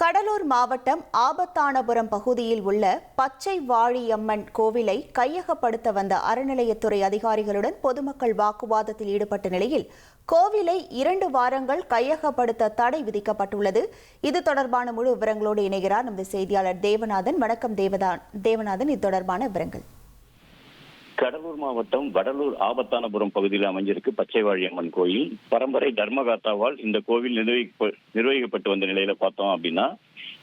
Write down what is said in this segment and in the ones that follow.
கடலூர் மாவட்டம் ஆபத்தானபுரம் பகுதியில் உள்ள பச்சை வாழியம்மன் கோவிலை கையகப்படுத்த வந்த அறநிலையத்துறை அதிகாரிகளுடன் பொதுமக்கள் வாக்குவாதத்தில் ஈடுபட்ட நிலையில் கோவிலை இரண்டு வாரங்கள் கையகப்படுத்த தடை விதிக்கப்பட்டுள்ளது. இது தொடர்பான முழு விவரங்களோடு இணைகிறார். நமது செய்தியாளர் தேவநாதன். வணக்கம் தேவதான் தேவநாதன். இது தொடர்பான விவரங்கள். கடலூர் மாவட்டம் வடலூர் ஆபத்தானபுரம் பகுதியில் அமைஞ்சிருக்கு பச்சைவாழி அம்மன் கோயில். பரம்பரை தர்மகாத்தாவால் இந்த கோவில் நிர்வகிப்ப நிர்வகிக்கப்பட்டு வந்த நிலையில பார்த்தோம் அப்படின்னா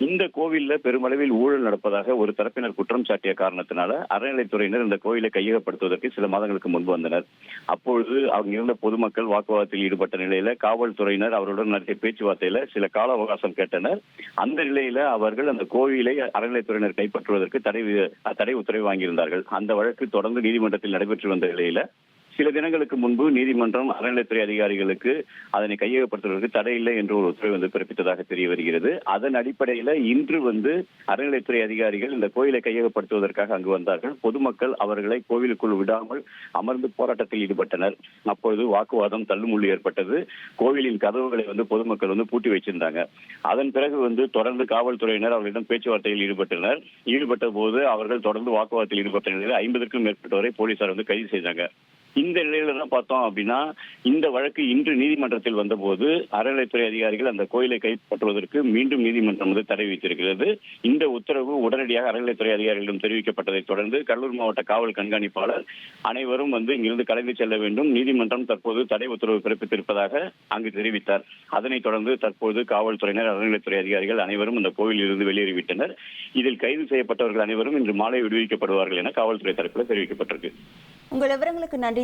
இந்த கோவில்ல பெருமளவில் ஊழல் நடப்பதாக ஒரு தரப்பினர் குற்றம் சாட்டிய காரணத்தினால அறநிலைத்துறையினர் இந்த கோயிலை கையகப்படுத்துவதற்கு சில மாதங்களுக்கு முன்பு வந்தனர். அப்பொழுது அங்கிருந்த பொதுமக்கள் வாக்குவாதத்தில் ஈடுபட்ட நிலையில காவல்துறையினர் அவருடன் நடத்திய பேச்சுவார்த்தையில சில கால அவகாசம் கேட்டனர். அந்த நிலையில அவர்கள் அந்த கோவிலை அறநிலைத்துறையினர் கைப்பற்றுவதற்கு தடை தடை உத்தரவு வாங்கியிருந்தார்கள். அந்த வழக்கு தொடர்ந்து நீதிமன்றத்தில் நடைபெற்று வந்த நிலையில சில தினங்களுக்கு முன்பு நீதிமன்றம் அறநிலைத்துறை அதிகாரிகளுக்கு அதனை கையகப்படுத்துவதற்கு தடையில்லை என்று ஒரு உத்தரவு வந்து பிறப்பித்ததாக தெரிய வருகிறது. அதன் அடிப்படையில் இன்று வந்து அறநிலைத்துறை அதிகாரிகள் இந்த கோயிலை கையகப்படுத்துவதற்காக அங்கு வந்தார்கள். பொதுமக்கள் அவர்களை கோவிலுக்குள் விடாமல் அமர்ந்து போராட்டத்தில் ஈடுபட்டனர். அப்பொழுது வாக்குவாதம் தள்ளுமுள்ளு ஏற்பட்டது. கோவிலின் கதவுகளை வந்து பொதுமக்கள் வந்து பூட்டி வச்சிருந்தாங்க. அதன் பிறகு வந்து தொடர்ந்து காவல்துறையினர் அவர்களிடம் பேச்சுவார்த்தையில் ஈடுபட்டனர். ஈடுபட்ட போது அவர்கள் தொடர்ந்து வாக்குவாதத்தில் ஈடுபட்ட நிலையில் ஐம்பதுக்கும் மேற்பட்டவரை போலீசார் வந்து கைது செய்தாங்க. இந்த நிலையில தான் பார்த்தோம் அப்படின்னா இந்த வழக்கு இன்று நீதிமன்றத்தில் வந்தபோது அறநிலைத்துறை அதிகாரிகள் அந்த கோயிலை கைப்பற்றுவதற்கு மீண்டும் நீதிமன்றம் வந்து தடை விதித்திருக்கிறது. இந்த உத்தரவு உடனடியாக அறநிலைத்துறை அதிகாரிகளிடம் தெரிவிக்கப்பட்டதை தொடர்ந்து கடலூர் மாவட்ட காவல் கண்காணிப்பாளர் அனைவரும் வந்து இங்கிருந்து கலைந்து செல்ல வேண்டும். நீதிமன்றம் தற்போது தடை உத்தரவு பிறப்பித்திருப்பதாக அங்கு தெரிவித்தார். அதனைத் தொடர்ந்து தற்போது காவல்துறையினர் அறநிலைத்துறை அதிகாரிகள் அனைவரும் அந்த கோயிலில் இருந்து வெளியேறிவிட்டனர். இதில் கைது செய்யப்பட்டவர்கள் அனைவரும் இன்று மாலை விடுவிக்கப்படுவார்கள் என காவல்துறை தரப்பில் தெரிவிக்கப்பட்டிருக்கு. உங்கள் விவரங்களுக்கு நன்றி.